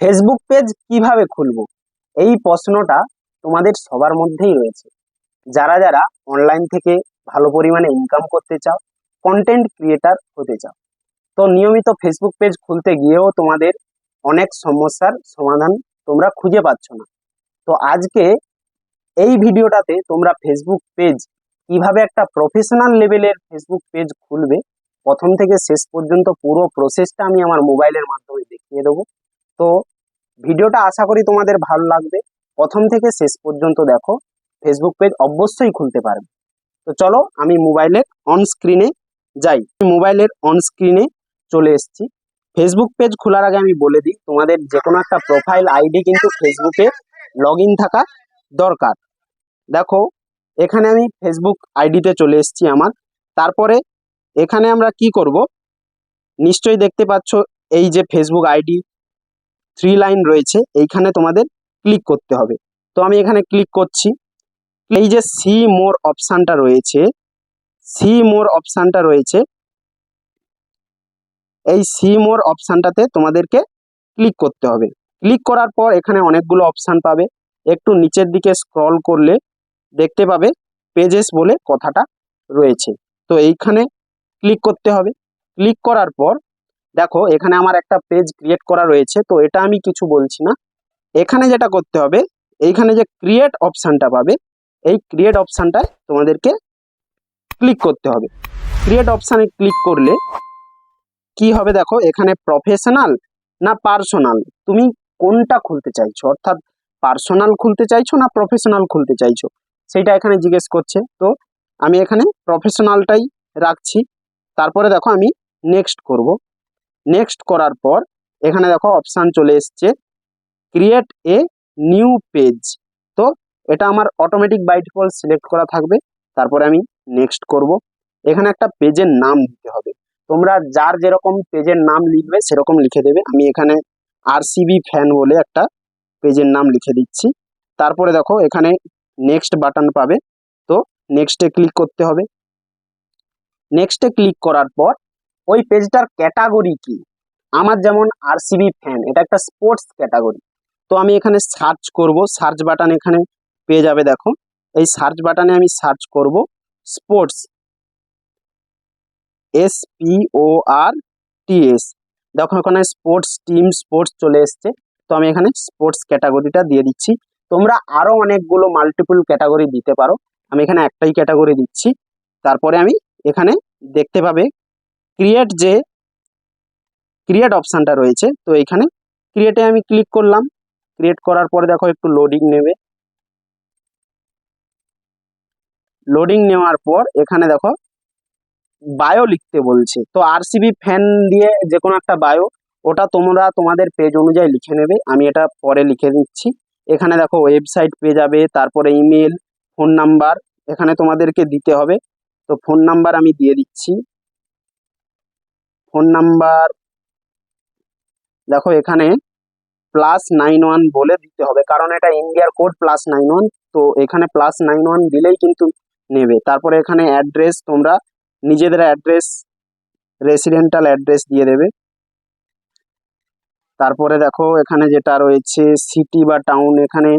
Facebook page কীভাবে খুলবো? এই প্রশ্নটা তোমাদের সবার মধ্যেই রয়েছে। যারা যারা অনলাইন থেকে ভালো পরিমাণে ইনকাম করতে চাও কন্টেন্ট ক্রিয়েটার হতে চাও, তো নিয়মিত ফেসবুক পেজ খুলতে গিয়েও তোমাদের অনেক সমস্যার সমাধান তোমরা খুঁজে পাচ্ছ না। তো আজকে এই ভিডিওটাতে তোমরা ফেসবুক পেজ কীভাবে একটা প্রফেশনাল লেভেলের ফেসবুক পেজ খুলবে, প্রথম থেকে শেষ পর্যন্ত পুরো প্রসেসটা আমি আমার মোবাইলের মাধ্যমে দেখিয়ে দেবো। তো ভিডিওটা আশা করি তোমাদের ভালো লাগবে। প্রথম থেকে শেষ পর্যন্ত দেখো ফেসবুক পেজ অবশ্যই খুলতে পারবে। তো চলো, আমি মোবাইলের অন স্ক্রিনে যাই। মোবাইলের অন স্ক্রিনে চলে এসেছি। ফেসবুক পেজ খোলার আগে আমি বলে দিই, তোমাদের যে কোনো একটা প্রোফাইল আইডি কিন্তু ফেসবুকে লগ থাকা দরকার। দেখো, এখানে আমি ফেসবুক আইডিতে চলে এসেছি আমার। তারপরে এখানে আমরা কি করব? নিশ্চয়ই দেখতে পাচ্ছ, এই যে ফেসবুক আইডি থ্রি লাইন রয়েছে, এইখানে তোমাদের ক্লিক করতে হবে। তো আমি এখানে ক্লিক করছি। এই যে সি মোর অপশানটা রয়েছে সি মোর অপশানটা রয়েছে, এই সি মোর অপশানটাতে তোমাদেরকে ক্লিক করতে হবে। ক্লিক করার পর এখানে অনেকগুলো অপশান পাবে। একটু নিচের দিকে স্ক্রল করলে দেখতে পাবে পেজেস বলে কথাটা রয়েছে। তো এইখানে ক্লিক করতে হবে। ক্লিক করার পর দেখো, এখানে আমার একটা পেজ ক্রিয়েট করা রয়েছে, তো এটা আমি কিছু বলছি না। এখানে যেটা করতে হবে, এইখানে যে ক্রিয়েট অপশানটা পাবে, এই ক্রিয়েট অপশানটায় তোমাদেরকে ক্লিক করতে হবে। ক্রিয়েট অপশানে ক্লিক করলে কি হবে দেখো, এখানে প্রফেশনাল না পার্সোনাল তুমি কোনটা খুলতে চাইছো? অর্থাৎ পার্সোনাল খুলতে চাইছো না প্রফেশনাল খুলতে চাইছো? সেইটা এখানে জিজ্ঞেস করছে। তো আমি এখানে প্রফেশনালটাই রাখছি। তারপরে দেখো, আমি নেক্সট করব। নেক্সট করার পর, এখানে দেখো অপশান চলে এসছে ক্রিয়েট এ নিউ পেজ তো এটা আমার অটোমেটিক বাই ডিফল্ট সিলেক্ট করা থাকবে, তারপরে আমি নেক্সট করব। এখানে একটা পেজের নাম দিতে হবে। তোমরা যার যেরকম পেজের নাম লিখবে, সেরকম লিখে দেবে। আমি এখানে আরসিবি ফ্যান বলে একটা পেজের নাম লিখে দিচ্ছি। তারপরে দেখো, এখানে নেক্সট বাটন পাবে। তো নেক্সটে ক্লিক করতে হবে। নেক্সটে ক্লিক করার পর ওই পেজটার ক্যাটাগরি কি? আমার যেমন আরসিবি ফ্যান এটা একটা স্পোর্টস ক্যাটাগরি। তো আমি এখানে সার্চ করব সার্চ বাটন এখানে পেয়ে যাবে দেখো। এই সার্চ বাটনে আমি সার্চ করব sports S P O R T S দেখো এখানে স্পোর্টস টিম স্পোর্টস চলে এসছে। তো আমি এখানে স্পোর্টস ক্যাটাগরিটা দিয়ে দিচ্ছি। তোমরা আরও অনেকগুলো মাল্টিপল ক্যাটাগরি দিতে পারো। আমি এখানে একটাই ক্যাটাগরি দিচ্ছি। তারপরে আমি এখানে দেখতে পাবে ক্রিয়েট যে ক্রিয়েট অপশানটা রয়েছে, তো এখানে ক্রিয়েটে আমি ক্লিক করলাম। ক্রিয়েট করার পরে দেখো একটু লোডিং নেবে। লোডিং নেওয়ার পর এখানে দেখো বায়ো লিখতে বলছে। তো আরসিবি ফ্যান দিয়ে যে কোনো একটা বায়ো ওটা তোমরা তোমাদের পেজ অনুযায়ী লিখে নেবে। আমি এটা পরে লিখে দিচ্ছি। এখানে দেখো ওয়েবসাইট পেয়ে যাবে, তারপরে ইমেল ফোন নাম্বার এখানে তোমাদেরকে দিতে হবে। তো ফোন নাম্বার আমি দিয়ে দিচ্ছি। Phone number. দেখো এখানে প্লাস নাইন ওয়ান বলে দিতে হবে, কারণ এটা ইন্ডিয়ার কোড প্লাস নাইন ওয়ান তো এখানে প্লাস নাইন ওয়ান দিলেই কিন্তু নেবে। তারপরে এখানে অ্যাড্রেস তোমরা নিজেদের অ্যাড্রেস রেসিডেন্টাল অ্যাড্রেস দিয়ে দেবে। তারপরে দেখো এখানে যেটা রয়েছে সিটি বা টাউন এখানে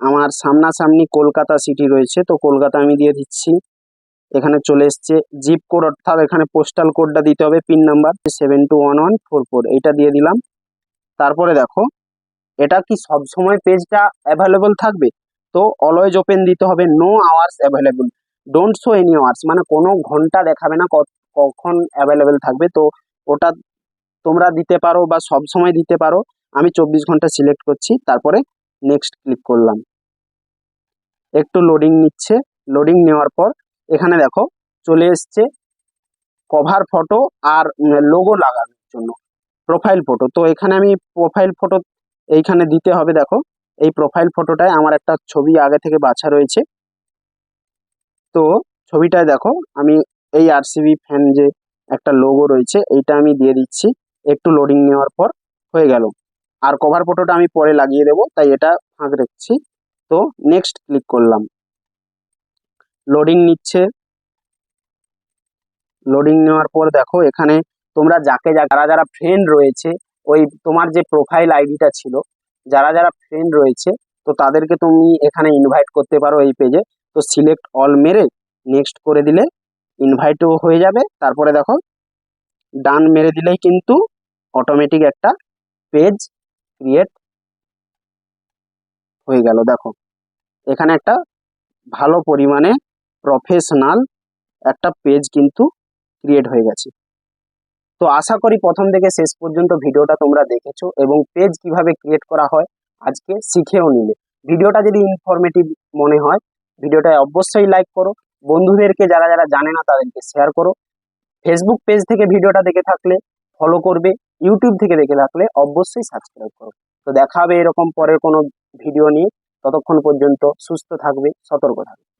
আমার সামনাসামনি কলকাতা সিটি রয়েছে, তো কলকাতা আমি দিয়ে দিচ্ছি। এখানে চলে এসছে জিপ কোড অর্থাৎ এখানে পোস্টাল কোডটা দিতে হবে pin number seven two one one four four এইটা দিয়ে দিলাম। তারপরে দেখো, এটা কি সব সময় পেজটা অ্যাভেলেবল থাকবে? তো অলওয়েজ ওপেন দিতে হবে no hours available don't show any hours মানে কোনো ঘণ্টা দেখাবে না কখন অ্যাভেলেবেল থাকবে। তো ওটা তোমরা দিতে পারো বা সব সময় দিতে পারো। আমি চব্বিশ ঘণ্টা সিলেক্ট করছি, তারপরে নেক্সট ক্লিক করলাম। একটু লোডিং নিচ্ছে। লোডিং নেওয়ার পর এখানে দেখো চলে এসছে কভার ফটো আর লোগো লাগানোর জন্য প্রোফাইল ফটো তো এখানে আমি প্রোফাইল ফটো এইখানে দিতে হবে দেখো, এই প্রোফাইল ফটোটায় আমার একটা ছবি আগে থেকে বাছা রয়েছে। তো ছবিটায় দেখো, আমি এই আরসিবি ফ্যান যে একটা লোগো রয়েছে, এইটা আমি দিয়ে দিচ্ছি, একটু লোডিং নেওয়ার পর হয়ে গেল। আর কভার ফটোটা আমি পরে লাগিয়ে দেবো, তাই এটা ফাঁক রাখছি। তো নেক্সট ক্লিক করলাম। লোডিং নিচ্ছে। লোডিং নেওয়ার পর দেখো এখানে তোমরা যাকে যারা যারা ফ্রেন্ড রয়েছে, ওই তোমার যে প্রোফাইল আইডিটা ছিল, যারা যারা ফ্রেন্ড রয়েছে, তো তাদেরকে তুমি এখানে ইনভাইট করতে পারো এই পেজে তো সিলেক্ট অল মেরে নেক্সট করে দিলে ইনভাইটও হয়ে যাবে। তারপরে দেখো ডান মেরে দিলেই কিন্তু অটোমেটিক একটা পেজ ক্রিয়েট হয়ে গেল। দেখো, এখানে একটা ভালো পরিমাণে প্রফেশনাল একটা পেজ কিন্তু ক্রিয়েট হয়ে গেছে। তো আশা করি প্রথম থেকে শেষ পর্যন্ত ভিডিওটা তোমরা দেখেছ এবং পেজ কীভাবে ক্রিয়েট করা হয় আজকে শিখেও নিলে। ভিডিওটা যদি ইনফরমেটিভ মনে হয়, ভিডিওটা অবশ্যই লাইক করো। বন্ধুদেরকে যারা যারা জানে না তাদেরকে শেয়ার করো। ফেসবুক পেজ থেকে ভিডিওটা দেখে থাকলে ফলো করবে। ইউটিউব থেকে দেখে থাকলে অবশ্যই সাবস্ক্রাইব করো। তো দেখা হবে এরকম পরের কোনো ভিডিও নিয়ে। ততক্ষণ পর্যন্ত সুস্থ থাকবে, সতর্ক থাকবে।